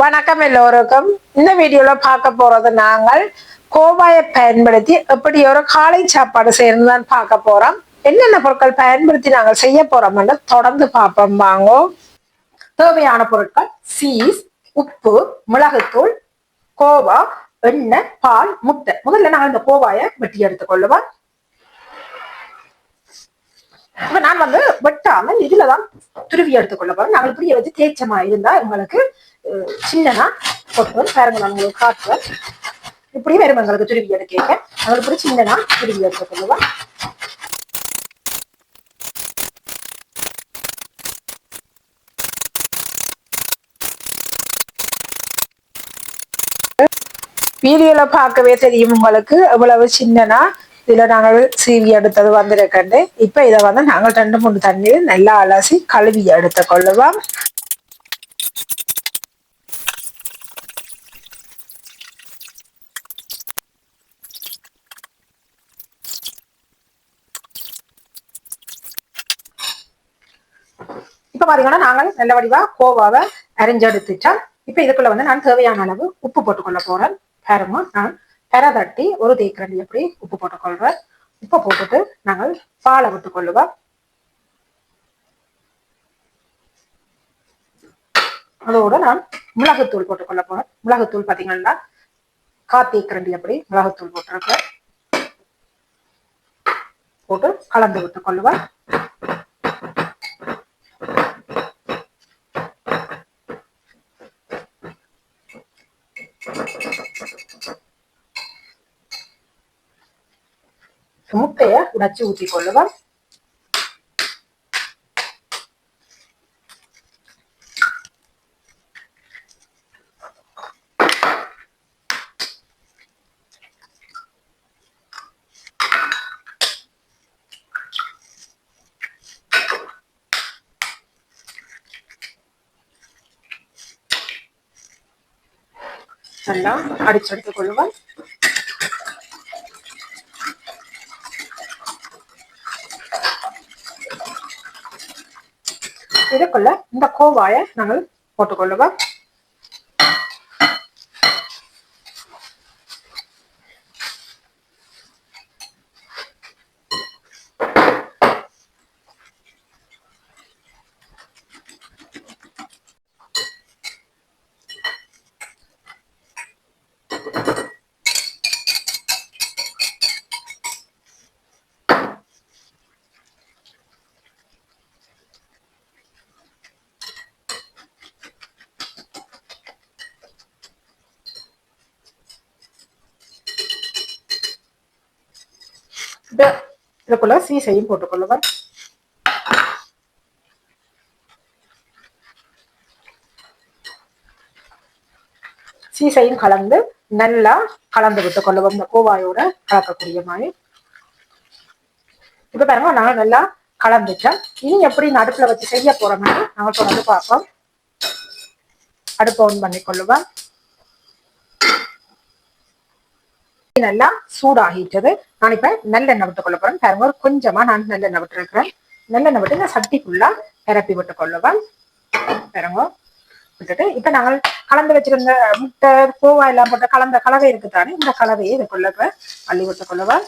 வணக்கம் எல்லோருக்கும். இந்த வீடியோல பார்க்க போறது நாங்கள் கோவாயை பயன்படுத்தி எப்படி ஒரு காலை சாப்பாடு செய்யறதுதான் பார்க்க போறோம். என்னென்ன பொருட்கள் பயன்படுத்தி நாங்கள் செய்ய போறோம்னு தொடர்ந்து பார்ப்போம். வாங்கோ. தேவையான பொருட்கள் சீஸ் உப்பு மிளகுத்தூள் கோவா எண்ணெய் பால் முட்டை. முதல்ல நாங்கள் இந்த கோவாயை வெட்டி எடுத்துக்கொள்ளுவோம் இப்ப நான் வந்து வெட்டாமல் இதுலதான் துருவி எடுத்துக்கொள்ள போறேன் நாங்கள் புரிய வச்சு தேய்ச்சமா இருந்தா உங்களுக்கு அஹ், சின்னதா போட்டுவோம் பாருங்க நான் உங்களுக்கு காட்டுவேன் இப்படி வரும் எங்களுக்கு துருவி எடுக்க நாங்கள் புரிய சின்னதா துருவி எடுத்துக்கொள்ளுவோம் வீடியோல பார்க்கவே தெரியும் உங்களுக்கு எவ்வளவு சின்னனா இதுல நாங்கள் சீவி எடுத்தது வந்திருக்கண்டு இப்ப இதை வந்து நாங்கள் ரெண்டு மூணு தண்ணீர் நல்லா அலசி கழுவி எடுத்து கொள்ளுவோம் இப்ப பாத்தீங்கன்னா நாங்கள் நல்ல வடிவா கோவாவை அரைஞ்செடுத்துட்டோம் இப்ப இதுக்குள்ள வந்து நான் தேவையான அளவு உப்பு போட்டுக்கொள்ள போறேன் பாருங்க நான் பெற தட்டி ஒரு தேக்கரண்டி எப்படி உப்பு போட்டுக்கொள்றேன் உப்பை போட்டுட்டு நாங்கள் பாலை விட்டுக்கொள்ளுவோம் அதோட நான் மிளகுத்தூள் போட்டுக்கொள்ள போறேன். மிளகுத்தூள் பாத்தீங்கன்னா காத்தேக்கரண்டி அப்படி மிளகுத்தூள் போட்டிருக்கேன். போட்டு கலந்து விட்டுக்கொள்ளுவேன் உடைச்சு ஊற்றி கொள்ளுவோம். நல்லா அடிச்செடுத்துக் கொள்ளுவோம். இதுக்குள்ள இந்த கோவாயை நாங்கள் போட்டுக்கொள்ளுவோம். இது இதுக்குள்ள சீசையும் போட்டுக்கொள்ளுவோம் சீசையும் கலந்து நல்லா கலந்து விட்டு கொள்ளுவோம் இந்த கோவாயோட கலக்கக்கூடிய மாதிரி. இப்ப பாருங்க நாங்க நல்லா கலந்துட்டேன் இனி எப்படி இந்த அடுப்புல வச்சு செய்ய போறோம்னு நாங்க தொடர்ந்து பார்ப்போம். அடுப்பை ஆன் பண்ணி கொள்ளுவேன் நல்லா சூடாகிட்டது. நான் இப்ப நல்லெண்ணெய் விட்டு கொள்ள போறேன். பாருங்க ஒரு கொஞ்சமா நான் நல்லெண்ணெய் விட்டு இருக்கிறேன் நல்லெண்ணெய் விட்டு இந்த சட்டிக்குள்ளா பரப்பி விட்டு கொள்ளுவேன். பாருங்க விட்டுட்டு இப்ப நாங்கள் கலந்து வச்சிருந்த முட்டை கோவா எல்லாம் போட்ட கலந்த கலவை இருக்குதானே இந்த கலவையை இதுக்குள்ள அள்ளி விட்டு கொள்ளுவேன்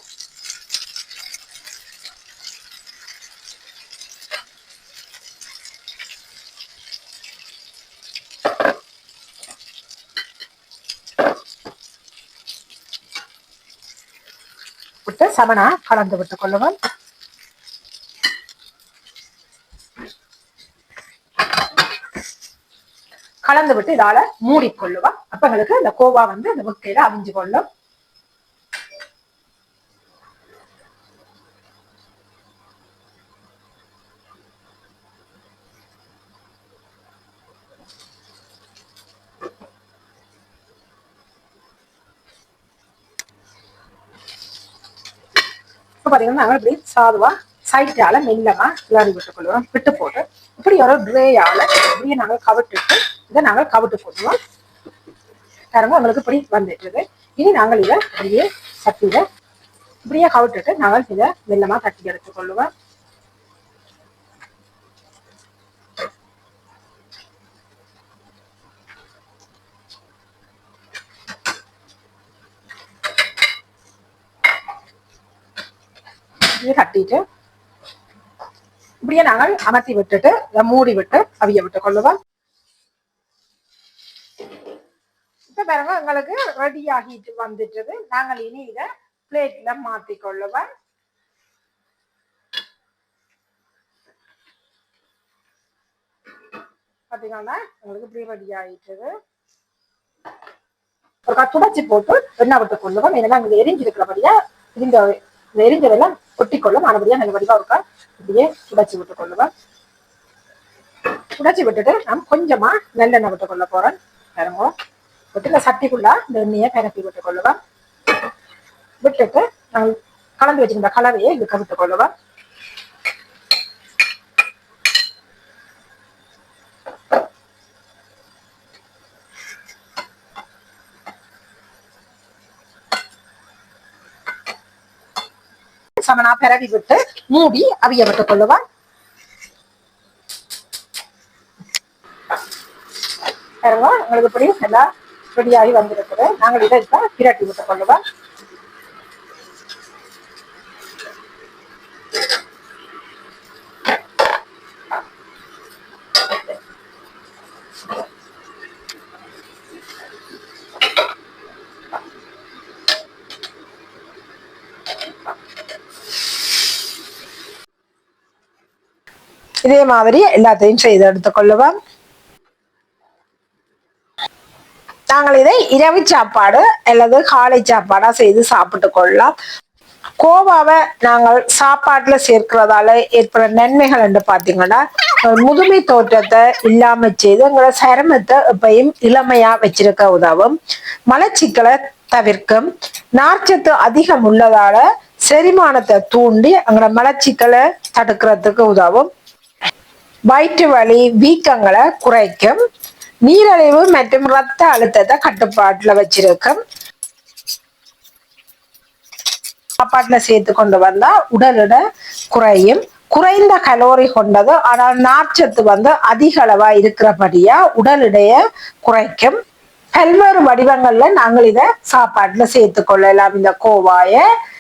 விட்டு சமனா? கலந்து விட்டுக் கொள்ளுவோம் கலந்து விட்டு இதால மூடிக்கொள்ளுவா அப்ப எங்களுக்கு இந்த கோவா வந்து அந்த முட்டையில அவிஞ்சு கொள்ளும். இப்ப பாத்தீங்கன்னா நாங்க இப்படி சாதுவா சைட்டால மெல்லமா கிளறி விட்டு விட்டு போட்டு இப்படி ஒரு ட்ரேயால இப்படியே நாங்க கவிட்டுட்டு இதை நாங்க கவிட்டு போடுவோம் பாருங்க உங்களுக்கு இப்படி வந்துட்டு இனி நாங்கள் இதை அப்படியே சட்டியில இப்படியே கவிட்டுட்டு நாங்கள் இதை மெல்லமா தட்டி எடுத்துக் கொள்ளுவோம் கட்டிட்டு இப்படியே நாங்கள் அமர்த்தி விட்டுட்டு இதை மூடி விட்டு அவிய விட்டு கொள்ளுவோம். இப்ப பாருங்க எங்களுக்கு ரெடி ஆகிட்டு வந்துட்டது. நாங்கள் இனி இதை பிளேட்ல மாத்தி கொள்ளுவோம். பாத்தீங்கன்னா உங்களுக்கு இப்படி ரெடி ஆயிட்டது. ஒரு துடைச்சி போட்டு எண்ணெய் விட்டு கொள்ளுவோம். ஏன்னா இங்க எரிஞ்சிருக்கிறபடியா இந்த எரிஞ்சதெல்லாம் கொட்டிக்கொள்ளும் ஆனபடியா நல்ல வடிவா இருக்கா இப்படியே துடைச்சி விட்டு கொள்ளுவேன் துடைச்சி விட்டுட்டு நான் கொஞ்சமா நல்லெண்ணெய் விட்டு கொள்ள போறேன் பாருங்க. விட்டுல சட்டிக்குள்ள இந்த எண்ணெயை பரப்பி விட்டு கொள்ளுவேன் விட்டுட்டு நான் கலந்து வச்சிருந்த கலவையை இழுக்க விட்டு கொள்ளுவேன் சமனா பரவி விட்டு மூடி அவிய விட்டு கொள்ளுவான் பாருங்க உங்களுக்கு இப்படி நல்லா ரெடியாகி வந்திருக்குது. நாங்கள் இதை இப்ப பிரட்டி விட்டு கொள்ளுவோம். இதே மாதிரி எல்லாத்தையும் செய்து எடுத்துக்கொள்ளுவோம் நாங்கள் இதை இரவு சாப்பாடு அல்லது காலை சாப்பாடா செய்து சாப்பிட்டு கொள்ளலாம். கோவாவை நாங்கள் சாப்பாட்டில் சேர்க்கிறதால ஏற்படுற நன்மைகள் என்று பாத்தீங்கன்னா முதுமை தோற்றத்தை இல்லாம செய்து எங்களோட சருமத்தை எப்பயும் இளமையா வச்சிருக்க உதவும். மலச்சிக்கலை தவிர்க்கும். நார்ச்சத்து அதிகம் உள்ளதால செரிமானத்தை தூண்டி எங்களோட மலச்சிக்கலை தடுக்கிறதுக்கு உதவும். வயிற்று வலி வீக்கங்களை குறைக்கும். நீரழிவு மற்றும் ரத்த அழுத்தத்தை கட்டுப்பாட்டுல வச்சிருக்கும். சாப்பாட்டில் சேர்த்து கொண்டு வந்தா உடல் எடை குறையும். குறைந்த கலோரி கொண்டது ஆனால் நார்ச்சத்து வந்து அதிக அளவா இருக்கிறபடியா உடல் குறைக்கும். பல்வேறு வடிவங்கள்ல நாங்கள் இதை சாப்பாட்டுல சேர்த்து கொள்ளலாம். இந்த கோவாயை